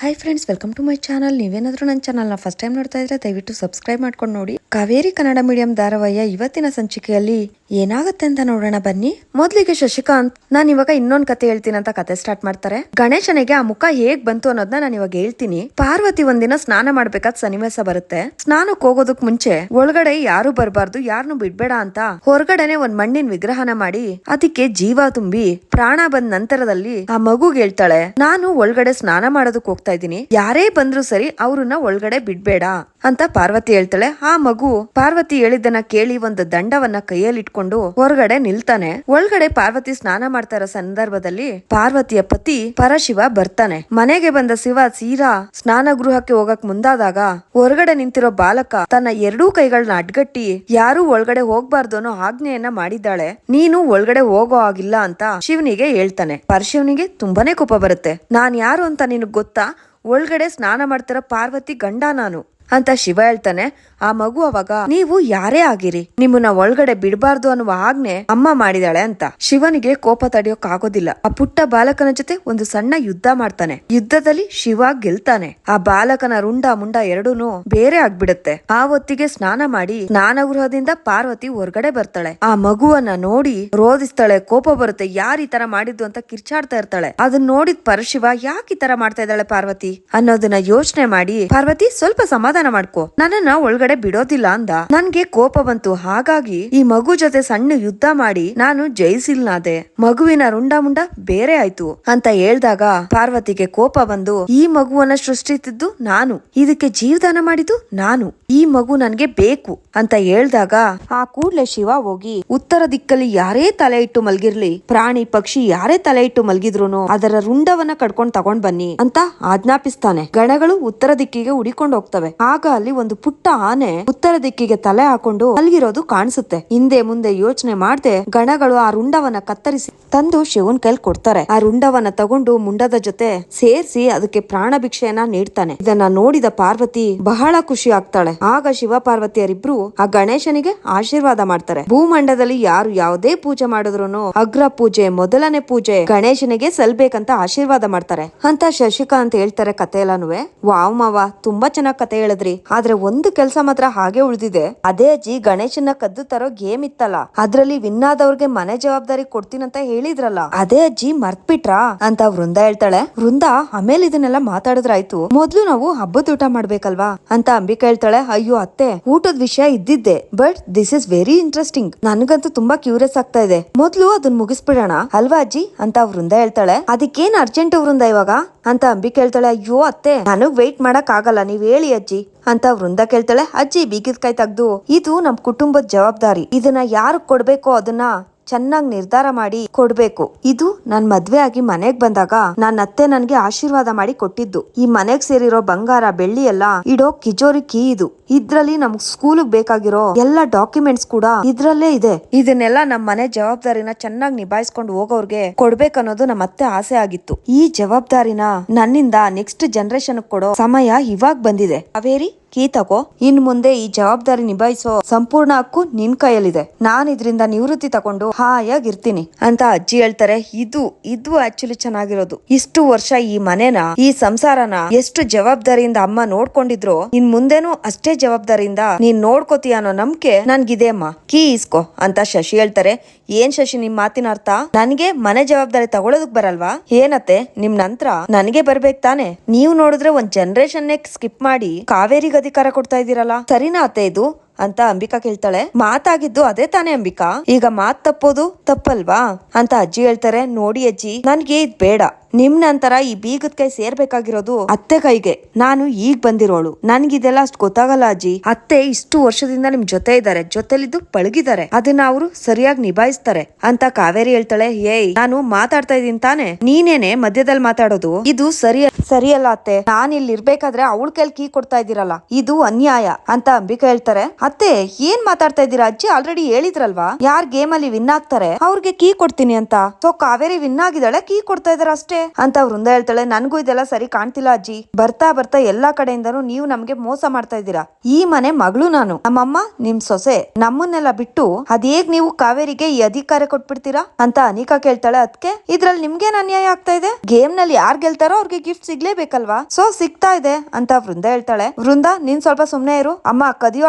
Hi friends welcome to my channel ನೀವೇನಾದ್ರೂ ನನ್ನ ಚಾನಲ್ನ ಫಸ್ಟ್ ಟೈಮ್ ನೋಡ್ತಾ ಇದ್ರೆ ದಯವಿಟ್ಟು ಸಬ್ಸ್ಕ್ರೈಬ್ ಮಾಡ್ಕೊಂಡು ನೋಡಿ. ಕಾವೇರಿ ಕನ್ನಡ ಮೀಡಿಯಂ ಧಾರಾವಾಹಿಯ ಇವತ್ತಿನ ಸಂಚಿಕೆಯಲ್ಲಿ ಏನಾಗುತ್ತೆ ಅಂತ ನೋಡೋಣ ಬನ್ನಿ. ಮೊದ್ಲಿಗೆ ಶಶಿಕಾಂತ್, ನಾನ್ ಇವಾಗ ಇನ್ನೊಂದ್ ಕತೆ ಹೇಳ್ತೀನಿ ಅಂತ ಕತೆ ಸ್ಟಾರ್ಟ್ ಮಾಡ್ತಾರೆ. ಗಣೇಶನಿಗೆ ಆ ಮುಖ ಹೇಗ್ ಬಂತು ಅನ್ನೋದನ್ನ ನಾನು ಇವಾಗ ಹೇಳ್ತೀನಿ. ಪಾರ್ವತಿ ಒಂದಿನ ಸ್ನಾನ ಮಾಡ್ಬೇಕಾದ ಸನ್ನಿವೇಶ ಬರುತ್ತೆ. ಸ್ನಾನಕ್ಕೆ ಹೋಗೋದಕ್ ಮುಂಚೆ ಒಳಗಡೆ ಯಾರು ಬರಬಾರ್ದು ಯಾರನ್ನು ಬಿಡ್ಬೇಡ ಅಂತ ಹೊರಗಡೆನೆ ಒಂದ್ ಮಣ್ಣಿನ ವಿಗ್ರಹನ ಮಾಡಿ ಅದಕ್ಕೆ ಜೀವ ತುಂಬಿ ಪ್ರಾಣ ಬಂದ ನಂತರದಲ್ಲಿ ಆ ಮಗುಗೆ ಹೇಳ್ತಾಳೆ, ನಾನು ಒಳಗಡೆ ಸ್ನಾನ ಮಾಡೋದಕ್ಕೆ ಹೋಗ್ತಾ ಇದ್ದೀನಿ. ಯಾರೇ ಬಂದ್ರು ಸರಿ ಅವ್ರನ್ನ ಒಳಗಡೆ ಬಿಡ್ಬೇಡ. ಅಂತ ಪಾರ್ವತಿ ಹೇಳ್ತಾಳೆ. ಆ ಮಗು ಪಾರ್ವತಿ ಹೇಳಿದ್ದನ್ನ ಕೇಳಿ ಒಂದು ದಂಡವನ್ನ ಕೈಯಲ್ಲಿ ಇಟ್ಕೊಂಡು ಹೊರಗಡೆ ನಿಲ್ತಾನೆ. ಒಳಗಡೆ ಪಾರ್ವತಿ ಸ್ನಾನ ಮಾಡ್ತಾ ಇರೋ ಸಂದರ್ಭದಲ್ಲಿ ಪಾರ್ವತಿಯ ಪತಿ ಪರಶಿವ ಬರ್ತಾನೆ. ಮನೆಗೆ ಬಂದ ಶಿವ ಸೀರಾ ಸ್ನಾನ ಗೃಹಕ್ಕೆ ಹೋಗಕ್ ಮುಂದಾದಾಗ ಹೊರಗಡೆ ನಿಂತಿರೋ ಬಾಲಕ ತನ್ನ ಎರಡೂ ಕೈಗಳನ್ನ ಅಡ್ಗಟ್ಟಿ, ಯಾರೂ ಒಳಗಡೆ ಹೋಗ್ಬಾರ್ದು ಅನ್ನೋ ಆಜ್ಞೆಯನ್ನ ಮಾಡಿದ್ದಾಳೆ. ನೀನು ಒಳಗಡೆ ಹೋಗೋ ಆಗಿಲ್ಲ ಅಂತ ಶಿವನಿಗೆ ಹೇಳ್ತಾನೆ. ಪರಶಿವನಿಗೆ ತುಂಬಾನೇ ಕೋಪ ಬರುತ್ತೆ. ನಾನ್ ಯಾರು ಅಂತ ನಿನಗ್ ಗೊತ್ತಾ? ಒಳಗಡೆ ಸ್ನಾನ ಮಾಡ್ತಿರೋ ಪಾರ್ವತಿ ಗಂಡ ನಾನು. ಅಂತ ಶಿವ ಹೇಳ್ತಾನೆ, ಆ ಮಗು ಅವಾಗ, ನೀವು ಯಾರೇ ಆಗಿರಿ, ನಿಮ್ಮನ್ನ ಒಳಗಡೆ ಬಿಡಬಾರ್ದು ಅನ್ನುವ ಆಜ್ಞೆ ಅಮ್ಮ ಮಾಡಿದಾಳೆ ಅಂತ. ಶಿವನಿಗೆ ಕೋಪ ತಡೆಯೋಕ್ ಆಗೋದಿಲ್ಲ ಆ ಪುಟ್ಟ ಬಾಲಕನ ಜೊತೆ ಒಂದು ಸಣ್ಣ ಯುದ್ಧ ಮಾಡ್ತಾನೆ. ಯುದ್ಧದಲ್ಲಿ ಶಿವ ಗೆಲ್ತಾನೆ. ಆ ಬಾಲಕನ ರುಂಡ ಮುಂಡ ಎರಡೂನು ಬೇರೆ ಆಗ್ಬಿಡುತ್ತೆ. ಆ ಹೊತ್ತಿಗೆ ಸ್ನಾನ ಮಾಡಿ, ಸ್ನಾನಗೃಹದಿಂದ ಪಾರ್ವತಿ ಹೊರಗಡೆ ಬರ್ತಾಳೆ. ಆ ಮಗುವನ್ನ ನೋಡಿ ರೋಧಿಸ್ತಾಳೆ, ಕೋಪ ಬರುತ್ತೆ, ಯಾರ್ ಈ ತರ ಮಾಡಿದ್ದು? ಅಂತ ಕಿರ್ಚಾಡ್ತಾ ಇರ್ತಾಳೆ. ಅದನ್ನ ನೋಡಿದ್ ಪರಶಿವ, ಯಾಕೆ ಈ ತರ ಮಾಡ್ತಾ ಇದ್ದಾಳೆ ಪಾರ್ವತಿ? ಅನ್ನೋದನ್ನ ಯೋಚನೆ ಮಾಡಿ, ಪಾರ್ವತಿ, ಸ್ವಲ್ಪ ಸಮಾಧಾನ ಮಾಡ್ಕೋ. ನನ್ನನ್ನ ಒಳಗಡೆ ಬಿಡೋದಿಲ್ಲ ಅಂದ. ನನ್ಗೆ ಕೋಪ ಬಂತು. ಹಾಗಾಗಿ ಈ ಮಗು ಜೊತೆ ಸಣ್ಣ ಯುದ್ಧ ಮಾಡಿ ನಾನು ಜಯಿಸಿಲ್ನಾದೆ ಮಗುವಿನ ರುಂಡ ಮುಂಡ ಬೇರೆ ಆಯ್ತು ಅಂತ ಹೇಳ್ದಾಗ ಪಾರ್ವತಿಗೆ ಕೋಪ ಬಂದು, ಈ ಮಗುವನ್ನ ಸೃಷ್ಟಿಸಿದ್ದು ನಾನು. ಇದಕ್ಕೆ ಜೀವದಾನ ಮಾಡಿದ್ದು ನಾನು. ಈ ಮಗು ನನ್ಗೆ ಬೇಕು ಅಂತ ಹೇಳ್ದಾಗ ಆ ಕೂಡ್ಲೆ ಶಿವ ಹೋಗಿ, ಉತ್ತರ ದಿಕ್ಕಲ್ಲಿ ಯಾರೇ ತಲೆ ಇಟ್ಟು ಮಲ್ಗಿರ್ಲಿ, ಪ್ರಾಣಿ, ಪಕ್ಷಿ ಯಾರೇ ತಲೆ ಇಟ್ಟು ಮಲ್ಗಿದ್ರುನು ಅದರ ರುಂಡವನ್ನ ಕಡ್ಕೊಂಡ್ ತಗೊಂಡ್ ಬನ್ನಿ ಅಂತ ಆಜ್ಞಾಪಿಸ್ತಾನೆ. ಗಣಗಳು ಉತ್ತರ ದಿಕ್ಕಿಗೆ ಹುಡಿಕೊಂಡು ಹೋಗ್ತವೆ. ಆಗ ಅಲ್ಲಿ ಒಂದು ಪುಟ್ಟ ಆನೆ ಉತ್ತರ ದಿಕ್ಕಿಗೆ ತಲೆ ಹಾಕೊಂಡು ಮಲ್ಗಿರೋದು ಕಾಣಿಸುತ್ತೆ. ಹಿಂದೆ ಮುಂದೆ ಯೋಚನೆ ಮಾಡದೆ ಗಣಗಳು ಆ ರುಂಡವನ್ನ ಕತ್ತರಿಸಿ ತಂದು ಶಿವನ್ ಕೈಲಿ ಕೊಡ್ತಾರೆ. ಆ ರುಂಡವನ್ನ ತಗೊಂಡು ಮುಂಡದ ಜೊತೆ ಸೇರಿಸಿ ಅದಕ್ಕೆ ಪ್ರಾಣ ಭಿಕ್ಷೆಯನ್ನ ನೀಡ್ತಾನೆ. ಇದನ್ನ ನೋಡಿದ ಪಾರ್ವತಿ ಬಹಳ ಖುಷಿ ಆಗ್ತಾಳೆ. ಆಗ ಶಿವ ಪಾರ್ವತಿಯರಿಬ್ರು ಆ ಗಣೇಶನಿಗೆ ಆಶೀರ್ವಾದ ಮಾಡ್ತಾರೆ. ಭೂಮಂಡದಲ್ಲಿ ಯಾರು ಯಾವುದೇ ಪೂಜೆ ಮಾಡಿದ್ರು ಅಗ್ರ ಪೂಜೆ, ಮೊದಲನೇ ಪೂಜೆ ಗಣೇಶನಿಗೆ ಸಲ್ಬೇಕಂತ ಆಶೀರ್ವಾದ ಮಾಡ್ತಾರೆ. ಅಂತ ಶಶಿಕಾಂತ್ ಹೇಳ್ತಾರೆ ಕಥೆ ಎಲ್ಲಾನುವೆ ವಾವ್ ಮಾವ, ತುಂಬಾ ಚೆನ್ನಾಗ್ ಕತೆ ಹೇಳಿದ್ರಿ. ಆದ್ರೆ ಒಂದು ಕೆಲಸ ಮಾತ್ರ ಹಾಗೆ ಉಳಿದಿದೆ. ಅದೇ ಅಜ್ಜಿ ಗಣೇಶನ ಕದ್ದು ತರೋ ಗೇಮ್ ಇತ್ತಲ್ಲ. ಅದ್ರಲ್ಲಿ ವಿನ್ ಆದವ್ರಿಗೆ ಮನೆ ಜವಾಬ್ದಾರಿ ಕೊಡ್ತೀನಂತ ಹೇಳಿದ್ರಲ್ಲ. ಅದೇ ಅಜ್ಜಿ ಮರ್ತ್ಬಿಟ್ರಾ? ಅಂತ ವೃಂದ ಹೇಳ್ತಾಳೆ. ವೃಂದ, ಆಮೇಲೆ ಇದನ್ನೆಲ್ಲ ಮಾತಾಡಿದ್ರಾಯ್ತು. ಮೊದ್ಲು ನಾವು ಹಬ್ಬದ ಊಟ ಮಾಡ್ಬೇಕಲ್ವಾ? ಅಂತ ಅಂಬಿಕಾ ಹೇಳ್ತಾಳೆ. ಅಯ್ಯೋ ಅತ್ತೆ, ಊಟದ ವಿಷಯ ಇದ್ದಿದ್ದೆ. But this is very interesting. ನನ್ಗಂತೂ ತುಂಬಾ ಕ್ಯೂರಿಯಸ್ ಆಗ್ತಾ ಇದೆ. ಮೊದ್ಲು ಅದನ್ನ ಮುಗಿಸ್ಬಿಡೋಣ. ಅಲ್ವಾ ಅಜ್ಜಿ? ಅಂತ ವೃಂದ ಹೇಳ್ತಾಳೆ. ಅದಕ್ಕೇನ್ ಅರ್ಜೆಂಟ್ ವೃಂದ ಇವಾಗ? ಅಂತ ಅಂಬಿಕೆ ಹೇಳ್ತಾಳೆ. ಅಯ್ಯೋ ಅತ್ತೆ, ನನಗ್ ವೆಯ್ಟ್ ಮಾಡಕ್ ಆಗಲ್ಲ ನೀವ್ ಹೇಳಿ ಅಜ್ಜಿ. ಅಂತ ವೃಂದ ಕೇಳ್ತಾಳೆ. ಅಜ್ಜಿ ಬೀಗಿದ ಕಾಯಿ ತೆಗ್ದು, ಇದು ನಮ್ ಕುಟುಂಬದ ಜವಾಬ್ದಾರಿ. ಇದನ್ನ ಯಾರು ಕೊಡ್ಬೇಕೋ ಅದನ್ನ ಚೆನ್ನಾಗಿ ನಿರ್ಧಾರ ಮಾಡಿ ಕೊಡ್ಬೇಕು. ಇದು ನನ್ ಮದ್ವೆ ಆಗಿ ಮನೆಗ್ ಬಂದಾಗ ನನ್ನ ಅತ್ತೆ ನನ್ಗೆ ಆಶೀರ್ವಾದ ಮಾಡಿ ಕೊಟ್ಟಿದ್ದು. ಈ ಮನೆಗ್ ಸೇರಿರೋ ಬಂಗಾರ, ಬೆಳ್ಳಿ ಎಲ್ಲ ಇಡೋ ಕಿಜೋರಿ ಕೀ ಇದು. ಇದ್ರಲ್ಲಿ ನಮ್ಗ್ ಸ್ಕೂಲ್ ಬೇಕಾಗಿರೋ ಎಲ್ಲ ಡಾಕ್ಯುಮೆಂಟ್ಸ್ ಕೂಡ ಇದ್ರಲ್ಲೇ ಇದೆ. ಇದನ್ನೆಲ್ಲ ನಮ್ ಮನೆ ಜವಾಬ್ದಾರಿನ ಚೆನ್ನಾಗಿ ನಿಭಾಯಿಸ್ಕೊಂಡು ಹೋಗೋರ್ಗೆ ಕೊಡ್ಬೇಕನ್ನೋದು ನಮ್ಮ ಅತ್ತೆ ಆಸೆ ಆಗಿತ್ತು. ಈ ಜವಾಬ್ದಾರಿನ ನನ್ನಿಂದ ನೆಕ್ಸ್ಟ್ ಜನರೇಷನ್ ಕೊಡೋ ಸಮಯ ಇವಾಗ ಬಂದಿದೆ. ಕಾವೇರಿ ಕೀ ತಗೋ, ಇನ್ ಮುಂದೆ ಈ ಜವಾಬ್ದಾರಿ ನಿಭಾಯಿಸೋ ಸಂಪೂರ್ಣ ಹಕ್ಕು ನಿನ್ ಕೈಯಲ್ಲಿದೆ. ನಾನ್ ಇದ್ರಿಂದ ನಿವೃತ್ತಿ ತಗೊಂಡು ಹಾಯಾಗಿರ್ತೀನಿ. ಅಂತ ಅಜ್ಜಿ ಹೇಳ್ತಾರೆ. ಇದು ಇದು ಆಕ್ಚುಲಿ ಚೆನ್ನಾಗಿರೋದು. ಇಷ್ಟು ವರ್ಷ ಈ ಮನೆನ, ಈ ಸಂಸಾರನ ಎಷ್ಟು ಜವಾಬ್ದಾರಿಯಿಂದ ಅಮ್ಮ ನೋಡ್ಕೊಂಡಿದ್ರು, ಇನ್ ಮುಂದೆನೂ ಅಷ್ಟೇ ಜವಾಬ್ದಾರಿಯಿಂದ ನೀನ್ ನೋಡ್ಕೋತೀಯ ಅನ್ನೋ ನಂಬಿಕೆ ನನ್ಗಿದೆ ಅಮ್ಮ. ಕೀ ಇಸ್ಕೋ ಅಂತ ಶಶಿ ಹೇಳ್ತಾರೆ. ಏನ್ ಶಶಿ ನಿಮ್ ಮಾತಿನ ಅರ್ಥ? ನನ್ಗೆ ಮನೆ ಜವಾಬ್ದಾರಿ ತಗೊಳೋದಕ್ ಬರಲ್ವಾ? ಏನತ್ತೆ? ನಿಮ್ ನಂತರ ನನಗೆ ಬರ್ಬೇಕ್ ತಾನೆ? ನೀವು ನೋಡಿದ್ರೆ ಒಂದ್ ಜನರೇಷನ್ ಸ್ಕಿಪ್ ಮಾಡಿ ಕಾವೇರಿಗೆ ಅಧಿಕಾರ ಕೊಡ್ತಾ ಇದ್ದೀರಲ್ಲ? ಸರಿನಾ ಅತ್ತೆ ಇದು? ಅಂತ ಅಂಬಿಕಾ ಕೇಳ್ತಾಳೆ. ಮಾತಾಗಿದ್ದು ಅದೇ ತಾನೇ ಅಂಬಿಕಾ. ಈಗ ಮಾತ್ ತಪ್ಪೋದು ತಪ್ಪಲ್ವಾ? ಅಂತ ಅಜ್ಜಿ ಹೇಳ್ತಾರೆ. ನೋಡಿ ಅಜ್ಜಿ, ನನ್ಗೆ ಇದ್ ಬೇಡ. ನಿಮ್ ನಂತರ ಈ ಬೀಗದ ಕೈ ಸೇರ್ಬೇಕಾಗಿರೋದು ಅತ್ತೆ ಕೈಗೆ. ನಾನು ಈಗ ಬಂದಿರೋಳು. ನನ್ಗಿದೆಲ್ಲ ಅಷ್ಟು ಗೊತ್ತಾಗಲ್ಲ ಅಜ್ಜಿ. ಅತ್ತೆ ಇಷ್ಟು ವರ್ಷದಿಂದ ನಿಮ್ ಜೊತೆ ಇದ್ದಾರೆ. ಜೊತೆಲಿದ್ದು ಪಳಗಿದ್ದಾರೆ. ಅದನ್ನ ಅವರು ಸರಿಯಾಗಿ ನಿಭಾಯಿಸ್ತಾರೆ ಅಂತ ಕಾವೇರಿ ಹೇಳ್ತಾಳೆ. ಏಯ್ ನಾನು ಮಾತಾಡ್ತಾ ಇದೀನಿ ತಾನೆ. ನೀನೇನೆ ಮಧ್ಯದಲ್ಲಿ ಮಾತಾಡೋದು? ಇದು ಸರಿ ಸರಿಯಲ್ಲ ಅತ್ತೆ. ನಾನ್ ಇಲ್ಲಿ ಇರ್ಬೇಕಾದ್ರೆ ಅವಳ ಕೈಲಿ ಕೀ ಕೊಡ್ತಾ ಇದ್ದೀರಲ್ಲ. ಇದು ಅನ್ಯಾಯ ಅಂತ ಅಂಬಿಕಾ ಹೇಳ್ತಾರೆ. ಅತ್ತೆ ಏನ್ ಮಾತಾಡ್ತಾ ಇದ್ದೀರಾ? ಅಜ್ಜಿ ಆಲ್ರೆಡಿ ಹೇಳಿದ್ರಲ್ವಾ? ಯಾರ್ ಗೇಮ್ ಅಲ್ಲಿ ವಿನ್ ಆಗ್ತಾರೆ, ಅವ್ರಿಗೆ ಕೀ ಕೊಡ್ತೀನಿ ಅಂತ. ಸೊ ಕಾವೇರಿ ವಿನ್ ಆಗಿದ್ದಾಳೆ ಕೀ ಕೊಡ್ತಾ ಇದಾರೆ ಅಷ್ಟೇ ಅಂತ ವೃಂದ ಹೇಳ್ತಾಳೆ. ನನ್ಗೂ ಇದೆಲ್ಲ ಸರಿ ಕಾಣ್ತಿಲ್ಲ ಅಜ್ಜಿ. ಬರ್ತಾ ಬರ್ತಾ ಎಲ್ಲಾ ಕಡೆಯಿಂದನೂ ನೀವು ನಮ್ಗೆ ಮೋಸ ಮಾಡ್ತಾ ಇದ್ದೀರಾ. ಈ ಮನೆ ಮಗಳು ನಾನು. ನಮ್ಮಮ್ಮ, ನಿಮ್ ಸೊಸೆ. ನಮ್ಮನ್ನೆಲ್ಲ ಬಿಟ್ಟು ಅದೇಗ್ ನೀವು ಕಾವೇರಿಗೆ ಈ ಅಧಿಕಾರ ಕೊಟ್ಬಿಡ್ತೀರಾ? ಅಂತ ಅನಿಕಾ ಕೇಳ್ತಾಳೆ. ಅದಕ್ಕೆ ಇದ್ರಲ್ಲಿ ನಿಮ್ಗೇನ್ ಅನ್ಯಾಯ ಆಗ್ತಾ ಇದೆ? ಗೇಮ್ನಲ್ಲಿ ಯಾರ್ ಗೆಲ್ತಾರೋ ಅವ್ರಿಗೆ ಗಿಫ್ಟ್ ಸಿಗ್ಲೇಬೇಕಲ್ವಾ? ಸೊ ಸಿಗ್ತಾ ಇದೆ ಅಂತ ವೃಂದ ಹೇಳ್ತಾಳೆ. ವೃಂದ, ನೀನ್ ಸ್ವಲ್ಪ ಸುಮ್ನೆ ಇರು. ಅಮ್ಮ ಕದಿಯೋ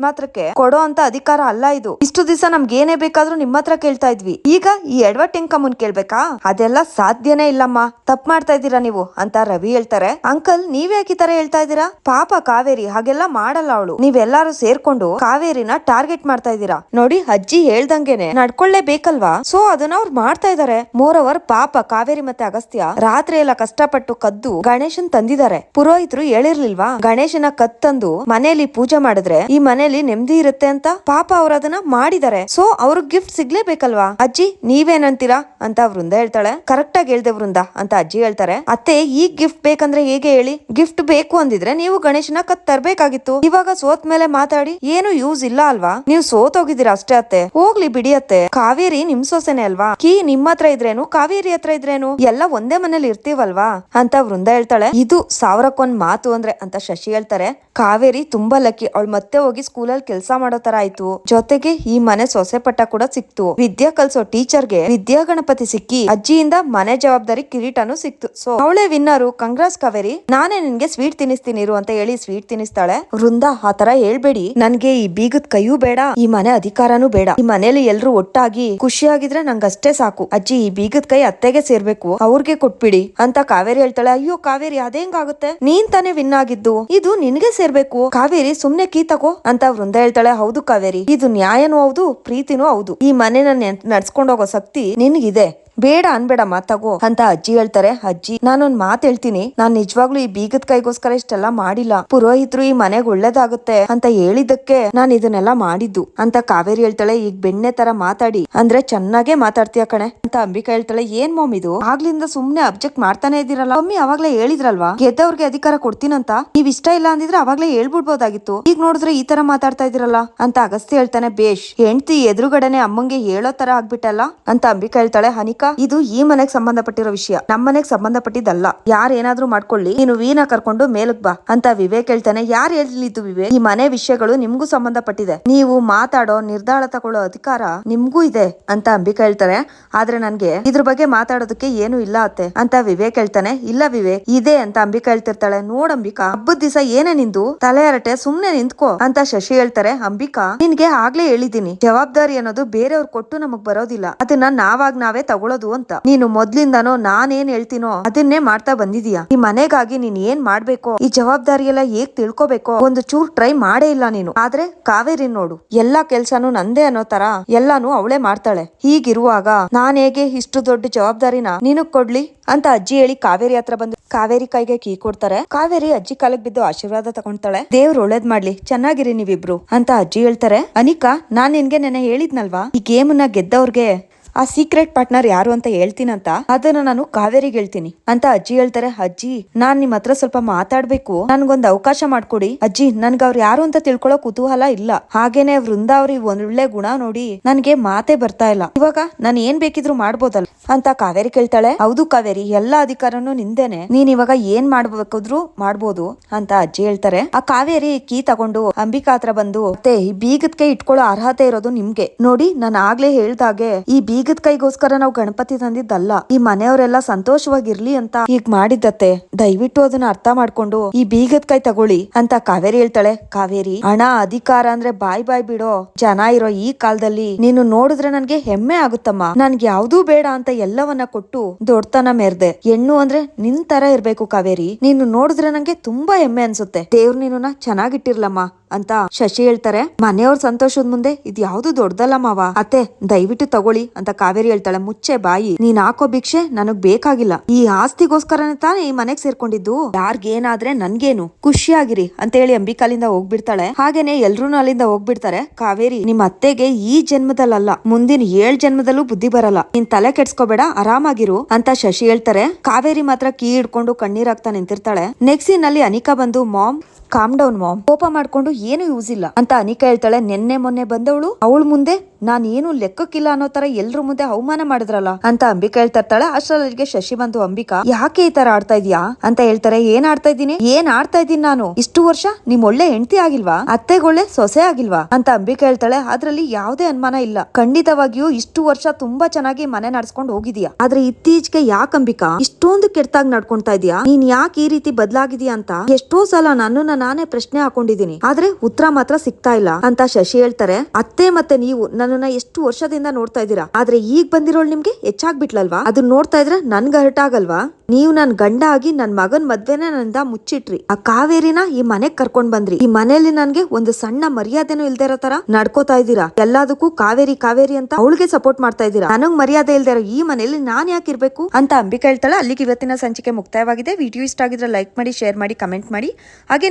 ಮಾತ್ರಕ್ಕೆ ಕೊಡೋ ಅಂತ ಅಧಿಕಾರ ಅಲ್ಲ ಇದು. ಇಷ್ಟು ದಿವಸ ನಮ್ಗೆ ಏನೇ ಬೇಕಾದ್ರೂ ನಿಮ್ಮ ಹತ್ರ ಕೇಳ್ತಾ ಇದ್ವಿ. ಈಗ ಈ ಎಡ್ವರ್ಟಿಂಗ್ ಕಮ್ಮನ್ ಕೇಳ್ಬೇಕಾ? ಅದೆಲ್ಲ ಸಾಧ್ಯನೇ ಇಲ್ಲಮ್ಮ. ತಪ್ಪು ಮಾಡ್ತಾ ಇದ್ದೀರಾ ನೀವು ಅಂತ ರವಿ ಹೇಳ್ತಾರೆ. ಅಂಕಲ್, ನೀವ್ ಯಾಕೆ ತರ ಹೇಳ್ತಾ ಇದ್ದೀರಾ? ಪಾಪ ಕಾವೇರಿ, ಹಾಗೆಲ್ಲ ಮಾಡಲ್ಲ ಅವಳು. ನೀವೆಲ್ಲಾರು ಸೇರ್ಕೊಂಡು ಕಾವೇರಿನ ಟಾರ್ಗೆಟ್ ಮಾಡ್ತಾ ಇದ್ದೀರಾ? ನೋಡಿ, ಅಜ್ಜಿ ಹೇಳ್ದಂಗೆನೆ ನಡ್ಕೊಳ್ಳೇಬೇಕಲ್ವಾ? ಸೊ ಅದನ್ನ ಅವ್ರು ಮಾಡ್ತಾ ಇದಾರೆ. ಮೋರ್ ಅವರ್ ಪಾಪ ಕಾವೇರಿ ಮತ್ತೆ ಅಗಸ್ತ್ಯ ರಾತ್ರಿ ಎಲ್ಲ ಕಷ್ಟಪಟ್ಟು ಕದ್ದು ಗಣೇಶನ್ ತಂದಿದ್ದಾರೆ. ಪುರೋಹಿತರು ಹೇಳಿರ್ಲಿಲ್ವಾ? ಗಣೇಶನ ಕತ್ತಂದು ಮನೆಯಲ್ಲಿ ಪೂಜೆ ಮಾಡಿದ್ರೆ ಈ ಮನೆಯಲ್ಲಿ ನೆಮ್ಮದಿ ಇರುತ್ತೆ ಅಂತ ಪಾಪ ಅವ್ರು ಅದನ್ನ ಮಾಡಿದ್ದಾರೆ. ಸೊ ಅವ್ರ ಗಿಫ್ಟ್ ಸಿಗ್ಲೇಬೇಕಲ್ವಾ ಅಜ್ಜಿ, ನೀವೇನಂತೀರಾ? ಅಂತ ವೃಂದ ಹೇಳ್ತಾಳೆ. ಕರೆಕ್ಟ್ ಆಗಿ ಹೇಳ್ದೆ ವೃಂದ ಅಂತ ಅಜ್ಜಿ ಹೇಳ್ತಾರೆ. ಅತ್ತೆ, ಈ ಗಿಫ್ಟ್ ಬೇಕಂದ್ರೆ ಹೇಗೆ ಹೇಳಿ? ಗಿಫ್ಟ್ ಬೇಕು ಅಂದಿದ್ರೆ ನೀವು ಗಣೇಶನ ಕತ್ ತರ್ಬೇಕಾಗಿತ್ತು. ಇವಾಗ ಸೋತ್ ಮೇಲೆ ಮಾತಾಡಿ, ಏನು ಯೂಸ್ ಇಲ್ಲ ಅಲ್ವಾ? ನೀವು ಸೋತ್ ಹೋಗಿದ್ದೀರಾ ಅಷ್ಟೇ ಅತ್ತೆ. ಹೋಗ್ಲಿ ಬಿಡಿ ಅತ್ತೆ. ಕಾವೇರಿ ನಿಮ್ ಸೊಸೆನೆ ಅಲ್ವಾ? ಕೀ ನಿಮ್ ಹತ್ರ ಇದ್ರೇನು? ಕಾವೇರಿ ಹತ್ರ ಇದ್ರೇನು? ಎಲ್ಲ ಒಂದೇ ಮನೇಲಿ ಇರ್ತೀವಲ್ವಾ? ಅಂತ ವೃಂದ ಹೇಳ್ತಾಳೆ. ಇದು ಸಾವಿರಕ್ಕೊಂದ್ ಮಾತು ಅಂದ್ರೆ ಅಂತ ಶಶಿ ಹೇಳ್ತಾರೆ. ಕಾವೇರಿ ತುಂಬಾ ಲಕ್ಕಿ ಅವಳು ಮತ್ತೆ ಹೋಗಿ ಸ್ಕೂಲಲ್ಲಿ ಕೆಲಸ ಮಾಡೋ ತರ ಆಯ್ತು. ಜೊತೆಗೆ ಈ ಮನೆ ಸೊಸೆ ಪಟ್ಟ ಕೂಡ ಸಿಕ್ತು. ವಿದ್ಯಾ ಕಲ್ಸೋ ಟೀಚರ್ಗೆ ವಿದ್ಯಾ ಗಣಪತಿ ಸಿಕ್ಕಿ ಅಜ್ಜಿಯಿಂದ ಮನೆ ಜವಾಬ್ದಾರಿ ಕಿರೀಟನು ಸಿಕ್ತು. ಸೊ, ಅವಳೆ ವಿನ್ನರು ಕಂಗ್ರಾಸ್ ಕಾವೇರಿ, ನಾನೇ ನಿನ್ಗೆ ಸ್ವೀಟ್ ತಿನ್ನಿಸ್ತೀನಿ ಇರು ಅಂತ ಹೇಳಿ ಸ್ವೀಟ್ ತಿನ್ನಿಸ್ತಾಳೆ. ವೃಂದ, ಆ ತರ ಹೇಳ್ಬೇಡಿ. ನನ್ಗೆ ಈ ಬೀಗದ ಕೈಯೂ ಬೇಡ, ಈ ಮನೆ ಅಧಿಕಾರನೂ ಬೇಡ. ಈ ಮನೇಲಿ ಎಲ್ರು ಒಟ್ಟಾಗಿ ಖುಷಿಯಾಗಿದ್ರೆ ನಂಗಷ್ಟೇ ಸಾಕು. ಅಜ್ಜಿ ಈ ಬೀಗದ ಕೈ ಅತ್ತೆಗೆ ಸೇರ್ಬೇಕು, ಅವ್ರಿಗೆ ಕೊಟ್ಬಿಡಿ ಅಂತ ಕಾವೇರಿ ಹೇಳ್ತಾಳೆ. ಅಯ್ಯೋ ಕಾವೇರಿ, ಅದೇಂಗಾಗುತ್ತೆ? ನೀನ್ ತಾನೇ ವಿನ್ ಆಗಿದ್ದು. ಇದು ನಿನ್ಗೆ ಸೇರ್ಬೇಕು. ಕಾವೇರಿ ಸುಮ್ನೆ ಕೀ ತಗೋ ಅಂತ ವೃಂದ ಹೇಳ್ತಾಳೆ ಹೌದು ಕಾವೇರಿ ಇದು ನ್ಯಾಯನೂ ಹೌದು ಪ್ರೀತಿನೂ ಹೌದು. ಈ ಮನೆನ ನಡ್ಸ್ಕೊಂಡೋಗೋ ಶಕ್ತಿ ನಿನ್ಗಿದೆ. ಬೇಡ ಅನ್ಬೇಡ ತಗೋ ಅಂತ ಅಜ್ಜಿ ಹೇಳ್ತಾರೆ. ಅಜ್ಜಿ, ನಾನೊಂದ್ ಮಾತ್ ಹೇಳ್ತೀನಿ. ನಾನ್ ನಿಜವಾಗ್ಲೂ ಈ ಬೀಗದ ಕೈಗೋಸ್ಕರ ಇಷ್ಟೆಲ್ಲ ಮಾಡಿಲ್ಲ. ಪುರೋಹಿತರು ಈ ಮನೆಗ್ ಒಳ್ಳೇದಾಗುತ್ತೆ ಅಂತ ಹೇಳಿದಕ್ಕೆ ನಾನ್ ಇದನ್ನೆಲ್ಲ ಮಾಡಿದ್ದು ಅಂತ ಕಾವೇರಿ ಹೇಳ್ತಾಳೆ. ಈಗ ಬೆಣ್ಣೆ ತರ ಮಾತಾಡಿ. ಅಂದ್ರೆ ಚೆನ್ನಾಗೆ ಮಾತಾಡ್ತೀಯ ಕಣೆ ಅಂತ ಅಂಬಿಕಾ ಹೇಳ್ತಾಳೆ. ಏನ್ ಮೋಮ್ ಇದು? ಆಗ್ಲಿಂದ ಸುಮ್ನೆ ಅಬ್ಜೆಕ್ಟ್ ಮಾಡ್ತಾನೆ ಇದೀರಲ್ಲ ಮಮ್ಮಿ ಅವಾಗ್ಲೇ ಹೇಳಿದ್ರಲ್ವಾ? ಗೆದ್ದವ್ರಿಗೆ ಅಧಿಕಾರ ಕೊಡ್ತೀನಂತ? ನೀವ್ ಇಷ್ಟ ಇಲ್ಲ ಅಂದಿದ್ರೆ ಅವಾಗ್ಲೇ ಹೇಳ್ಬಿಡ್ಬೋದಾಗಿತ್ತು. ಈಗ ನೋಡಿದ್ರೆ ಈ ತರ ಮಾತಾಡ್ತಾ ಇದೀರಲ್ಲ ಅಂತ ಅಗಸ್ತಿ ಹೇಳ್ತಾನೆ. ಬೇಷ್, ಹೆಂಡತಿ ಎದುರುಗಡೆನೆ ಅಮ್ಮಂಗೆ ಹೇಳೋ ತರ ಆಗ್ಬಿಟ್ಟಲ್ಲ ಅಂತ ಅಂಬಿಕಾ ಹೇಳ್ತಾಳೆ. ಹನಿಕಾ ಇದು ಈ ಮನೆಗ್ ಸಂಬಂಧಪಟ್ಟಿರೋ ವಿಷಯ. ನಮ್ಮ ಮನೆಗ್ ಸಂಬಂಧಪಟ್ಟಿದ್ದಲ್ಲ. ಯಾರ್ ಏನಾದ್ರೂ ಮಾಡ್ಕೊಳ್ಳಿ. ನೀನು ವೀನ ಕರ್ಕೊಂಡು ಮೇಲಕ್ ಬಾ. ಅಂತ ವಿವೇಕ್ ಹೇಳ್ತಾನೆ. ಯಾರು ಹೇಳಿದ್ದು ವಿವೇಕ್? ಈ ಮನೆ ವಿಷಯಗಳು ನಿಮ್ಗೂ ಸಂಬಂಧಪಟ್ಟಿದೆ. ನೀವು ಮಾತಾಡೋ ನಿರ್ಧಾರ ತಗೊಳ್ಳೋ ಅಧಿಕಾರ ನಿಮ್ಗೂ ಇದೆ ಅಂತ ಅಂಬಿಕಾ ಹೇಳ್ತಾರೆ ಆದ್ರೆ ನನ್ಗೆ ಇದ್ರ ಬಗ್ಗೆ ಮಾತಾಡೋದಕ್ಕೆ ಏನು ಇಲ್ಲ ಅತ್ತೆ ಅಂತ ವಿವೇಕ್ ಹೇಳ್ತಾನೆ. ಇಲ್ಲ ವಿವೇಕ್, ಇದೆ ಅಂತ ಅಂಬಿಕಾ ಹೇಳ್ತಿರ್ತಾಳೆ. ನೋಡ್ ಅಂಬಿಕಾ, ಹಬ್ಬದ ದಿವಸ ಏನೇ ನಿಂದು? ತಲೆ ಅರಟೆ ಸುಮ್ನೆ ನಿಂತ್ಕೋ ಅಂತ ಶಶಿ ಹೇಳ್ತಾರೆ. ಅಂಬಿಕಾ, ನಿನ್ಗೆ ಆಗ್ಲೇ ಹೇಳಿದೀನಿ ಜವಾಬ್ದಾರಿ ಅನ್ನೋದು ಬೇರೆಯವ್ರು ಕೊಟ್ಟು ನಮಗ್ ಬರೋದಿಲ್ಲ. ಅದನ್ನ ನಾವಾಗ ನಾವೇ ತಗೊಳ್ಳೋದು ಅಂತ. ನೀನು ಮೊದ್ಲಿಂದಾನೋ ನಾನೇನ್ ಹೇಳ್ತೀನೋ ಅದನ್ನೇ ಮಾಡ್ತಾ ಬಂದಿದೀಯಾ. ಈ ಮನೆಗಾಗಿ ನೀನ್ ಏನ್ ಮಾಡ್ಬೇಕೋ, ಈ ಜವಾಬ್ದಾರಿ ಎಲ್ಲ ಹೇಗ್ ತಿಳ್ಕೊಬೇಕೋ ಒಂದು ಚೂರ್ ಟ್ರೈ ಮಾಡೇ ಇಲ್ಲ ನೀನು. ಆದ್ರೆ ಕಾವೇರಿ ನೋಡು, ಎಲ್ಲಾ ಕೆಲ್ಸಾನು ನಂದೇ ಅನ್ನೋ ತರ ಎಲ್ಲಾನು ಅವಳೇ ಮಾಡ್ತಾಳೆ. ಹೀಗಿರುವಾಗ ನಾನ್ ಹೇಗೆ ಇಷ್ಟು ದೊಡ್ಡ ಜವಾಬ್ದಾರಿನ ನೀನು ಕೊಡ್ಲಿ ಅಂತ ಅಜ್ಜಿ ಹೇಳಿ ಕಾವೇರಿ ಹತ್ರ ಬಂದು ಕಾವೇರಿ ಕೈಗೆ ಕೀ ಕೊಡ್ತಾರೆ. ಕಾವೇರಿ ಅಜ್ಜಿ ಕಾಲಕ್ ಬಿದ್ದು ಆಶೀರ್ವಾದ ತಗೊಂತಾಳೆ. ದೇವ್ರು ಒಳ್ಳೇದ್ ಮಾಡ್ಲಿ, ಚೆನ್ನಾಗಿರಿ ನೀವಿಬ್ರು ಅಂತ ಅಜ್ಜಿ ಹೇಳ್ತಾರೆ. ಅನಿಕಾ, ನಾನ್ ನಿನ್ಗೆ ನೆನೆ ಹೇಳಿದ್ನಲ್ವಾ, ಈ ಗೇಮ್ನ ಗೆದ್ದವ್ರಿಗೆ ಆ ಸೀಕ್ರೆಟ್ ಪಾರ್ಟ್ನರ್ ಯಾರು ಅಂತ ಹೇಳ್ತೀನಂತ, ಅದನ್ನ ನಾನು ಕಾವೇರಿಗೆ ಹೇಳ್ತೀನಿ. ಅಂತ ಅಜ್ಜಿ ಹೇಳ್ತಾರೆ, ಅಜ್ಜಿ, ನಾನ್ ನಿಮ್ ಹತ್ರ ಸ್ವಲ್ಪ ಮಾತಾಡ್ಬೇಕು. ನನ್ಗೊಂದ್ ಅವಕಾಶ ಮಾಡ್ಕೊಡಿ. ಅಜ್ಜಿ, ನನ್ಗ ಅವ್ರು ಯಾರು ಅಂತ ತಿಳ್ಕೊಳ್ಳೋ ಕುತೂಹಲ ಇಲ್ಲ. ಹಾಗೇನೆ ವೃಂದ ಅವ್ರಿ ಒಳ್ಳೆ ಗುಣ ನೋಡಿ ನನ್ಗೆ ಮಾತೆ ಬರ್ತಾ ಇಲ್ಲ. ಇವಾಗ ನಾನು ಏನ್ ಬೇಕಿದ್ರು ಮಾಡ್ಬೋದಲ್ಲ? ಅಂತ ಕಾವೇರಿ ಕೇಳ್ತಾಳೆ. ಹೌದು ಕಾವೇರಿ, ಎಲ್ಲಾ ಅಧಿಕಾರನು ನಿಂದೇನೆ. ನೀನ್ ಇವಾಗ ಏನ್ ಮಾಡ್ಬೇಕಾದ್ರು ಮಾಡ್ಬೋದು. ಅಂತ ಅಜ್ಜಿ ಹೇಳ್ತಾರೆ. ಆ ಕಾವೇರಿ ಕೀ ತಗೊಂಡು ಅಂಬಿಕಾ ಹತ್ರ ಬಂದು, ಮತ್ತೆ ಈ ಬೀಗದ ಕೈ ಇಟ್ಕೊಳ್ಳೋ ಅರ್ಹತೆ ಇರೋದು ನಿಮ್ಗೆ. ನೋಡಿ, ನಾನು ಆಗ್ಲೇ ಹೇಳ್ದಾಗೆ ಈ ಬೀಗದ ಕೈಗೋಸ್ಕರ ನಾವು ಗಣಪತಿ ತಂದಿದ್ದಲ್ಲ, ಈ ಮನೆಯವರೆಲ್ಲ ಸಂತೋಷವಾಗಿರ್ಲಿ ಅಂತ ಈಗ ಮಾಡಿದ್ದತ್ತೆ. ದಯವಿಟ್ಟು ಅದನ್ನ ಅರ್ಥ ಮಾಡ್ಕೊಂಡು, ಈ ಬೀಗದ ಕೈ ತಗೊಳ್ಳಿ ಅಂತ ಕಾವೇರಿ ಹೇಳ್ತಾಳೆ. ಕಾವೇರಿ, ಹಣ, ಅಧಿಕಾರ ಅಂದ್ರೆ ಬಾಯ್ ಬಾಯ್ ಬಿಡೋ ಜನ ಇರೋ ಈ ಕಾಲದಲ್ಲಿ ನೀನು ನೋಡಿದ್ರೆ ನನ್ಗೆ ಹೆಮ್ಮೆ ಆಗುತ್ತಮ್ಮ. ನನ್ಗೆ ಯಾವ್ದೂ ಬೇಡ ಅಂತ ಎಲ್ಲವನ್ನ ಕೊಟ್ಟು ದೊಡ್ಡತನ ಮೆರ್ದೆ. ಹೆಣ್ಣು ಅಂದ್ರೆ ನಿನ್ ತರ ಇರ್ಬೇಕು ಕಾವೇರಿ. ನೀನು ನೋಡಿದ್ರೆ ನಂಗೆ ತುಂಬಾ ಹೆಮ್ಮೆ ಅನ್ಸುತ್ತೆ. ದೇವ್ರು ನೀನು ಚೆನ್ನಾಗಿಟ್ಟಿರ್ಲಮ್ಮ ಅಂತ ಶಶಿ ಹೇಳ್ತಾರೆ. ಮನೆಯವ್ರ ಸಂತೋಷದ ಮುಂದೆ ಇದ್ ಯಾವ್ದು ದೊಡ್ಡದಲ್ಲ ಮಾವ. ಅತ್ತೆ, ದಯವಿಟ್ಟು ತಗೊಳ್ಳಿ ಅಂತ ಕಾವೇರಿ ಹೇಳ್ತಾಳೆ, ಮುಚ್ಚೆ ಬಾಯಿ, ನೀನ್ ಹಾಕೋ ಭಿಕ್ಷೆ ನನಗ್ ಬೇಕಾಗಿಲ್ಲ. ಈ ಆಸ್ತಿಗೋಸ್ಕರನೇ ತಾನೇ ಈ ಮನೆಗ್ ಸೇರ್ಕೊಂಡಿದ್ದು? ಯಾರ್ಗೇನಾದ್ರೆ ನನ್ಗೇನು? ಖುಷಿಯಾಗಿರಿ ಅಂತ ಹೇಳಿ ಅಂಬಿಕಾಲಿಂದ ಹೋಗ್ಬಿಡ್ತಾಳೆ. ಹಾಗೇನೆ ಎಲ್ರೂನು ಅಲ್ಲಿಂದ ಹೋಗ್ಬಿಡ್ತಾರೆ. ಕಾವೇರಿ, ನಿಮ್ ಅತ್ತೆಗೆ ಈ ಜನ್ಮದಲ್ಲಲ್ಲ, ಮುಂದಿನ ಏಳ್ ಜನ್ಮದಲ್ಲೂ ಬುದ್ಧಿ ಬರಲ್ಲ. ನೀನ್ ತಲೆ ಕೆಡ್ಸ್ಕೋಬೇಡ, ಆರಾಮಾಗಿರು, ಅಂತ ಶಶಿ ಹೇಳ್ತಾರೆ. ಕಾವೇರಿ ಮಾತ್ರ ಕೀ ಹಿಡ್ಕೊಂಡು ಕಣ್ಣೀರಾಗ್ತಾ ನಿಂತಿರ್ತಾಳೆ. ನೆಕ್ಸ್ಟ್ ಅಲ್ಲಿ ಅನಿಕಾ ಬಂದು, ಮಾಮ್ ಕಾಮ್ ಡೌನ್ ಮಾಮ್ ಕೋಪ ಮಾಡ್ಕೊಂಡು ಏನು ಯೂಸ್ ಇಲ್ಲ. ಅಂತ ಅನಿಕಾ ಹೇಳ್ತಾಳೆ, ನಿನ್ನೆ ಮೊನ್ನೆ ಬಂದವಳು, ಅವಳ ಮುಂದೆ ನಾನ್ ಏನು ಲೆಕ್ಕಕ್ಕಿಲ್ಲ ಅನ್ನೋ ತರ ಎಲ್ರ ಮುಂದೆ ಅವಮಾನ ಮಾಡಿದ್ರಲ್ಲ? ಅಂತ ಅಂಬಿಕಾ ಹೇಳ್ತಾ ಇರ್ತಾಳೆ. ಅಷ್ಟರಲ್ಲಿಗೆ ಶಶಿ ಬಂದು, ಅಂಬಿಕಾ, ಯಾಕೆ ಈ ತರ ಆಡ್ತಾ ಇದೀಯಾ? ಅಂತ ಹೇಳ್ತಾರೆ, ಏನ್ ಆಡ್ತಾ ಇದ್ದೀನಿ? ಏನ್ ಆಡ್ತಾ ಇದ್ದೀನಿ ನಾನು? ಇಷ್ಟು ವರ್ಷ ನಿಮ್ ಒಳ್ಳೆ ಹೆಂಡತಿ ಆಗಿಲ್ವಾ? ಅತ್ತೆಗೊಳ್ಳೆ ಸೊಸೆ ಆಗಿಲ್ವಾ? ಅಂತ ಅಂಬಿಕಾ ಹೇಳ್ತಾಳೆ, ಅದ್ರಲ್ಲಿ ಯಾವ್ದೇ ಅನುಮಾನ ಇಲ್ಲ. ಖಂಡಿತವಾಗಿಯೂ ಇಷ್ಟು ವರ್ಷ ತುಂಬಾ ಚೆನ್ನಾಗಿ ಮನೆ ನಡ್ಸ್ಕೊಂಡು ಹೋಗಿದ್ಯಾ ಆದ್ರೆ ಇತ್ತೀಚೆಗೆ ಯಾಕೆ ಅಂಬಿಕಾ? ಇಷ್ಟೊಂದು ಕೆಟ್ಟಾಗಿ ನಡ್ಕೊಂತ ಇದೀಯಾ ನೀನ್ ಯಾಕೆ ಈ ರೀತಿ ಬದಲಾಗಿದ್ಯಾ ಅಂತ? ಎಷ್ಟೋ ಸಲ ನನ್ನನ್ನ ನಾನೇ ಪ್ರಶ್ನೆ ಹಾಕೊಂಡಿದೀನಿ ಆದ್ರೆ ಉತ್ತರ ಮಾತ್ರ ಸಿಗ್ತಾ ಇಲ್ಲ. ಅಂತ ಶಶಿ ಹೇಳ್ತಾರೆ. ಅತ್ತೆ ಮತ್ತೆ ನೀವು ನನ್ನನ್ನ ಎಷ್ಟು ವರ್ಷದಿಂದ ನೋಡ್ತಾ ಇದ್ದೀರಾ? ಆದ್ರೆ ಈಗ ಬಂದಿರೋಳು ನಿಮ್ಗೆ ಹೆಚ್ಚಾಗ್ಬಿಟ್ಲಲ್ವಾ? ಅದನ್ನ ನೋಡ್ತಾ ಇದ್ರೆ ನನ್ಗೆ ಹರ್ಟ್ ಆಗಲ್ವಾ? ನೀವು ನನ್ ಗಂಡ ಆಗಿ ನನ್ ಮಗನ್ ಮದ್ವೆನೆ ನನ್ನಿಂದ ಮುಚ್ಚಿಟ್ರಿ. ಆ ಕಾವೇರಿನ ಈ ಮನೆಗ್ ಕರ್ಕೊಂಡ್ ಬಂದ್ರಿ. ಈ ಮನೆಯಲ್ಲಿ ನನ್ಗೆ ಒಂದು ಸಣ್ಣ ಮರ್ಯಾದೆನೂ ಇಲ್ದೇ ಇರೋ ತರ ನಡ್ಕೋತಾ ಇದ್ದೀರಾ? ಎಲ್ಲದಕ್ಕೂ ಕಾವೇರಿ ಕಾವೇರಿ ಅಂತ ಅವಳಿಗೆ ಸಪೋರ್ಟ್ ಮಾಡ್ತಾ ಇದ್ದೀರಾ? ನನಗ್ ಮರ್ಯಾದೆ ಇಲ್ದೇ ಈ ಮನೆಯಲ್ಲಿ ನಾನ್ ಯಾಕೆ ಇರ್ಬೇಕು? ಅಂತ ಅಂಬಿಕಾ ಹೇಳ್ತಾಳೆ. ಅಲ್ಲಿಗೆ ಇವತ್ತಿನ ಸಂಚಿಕೆ ಮುಕ್ತಾಯವಾಗಿದೆ. ವಿಡಿಯೋ ಇಷ್ಟ ಆಗಿದ್ರೆ ಲೈಕ್ ಮಾಡಿ ಶೇರ್ ಮಾಡಿ ಕಮೆಂಟ್ ಮಾಡಿ. ಹಾಗೆ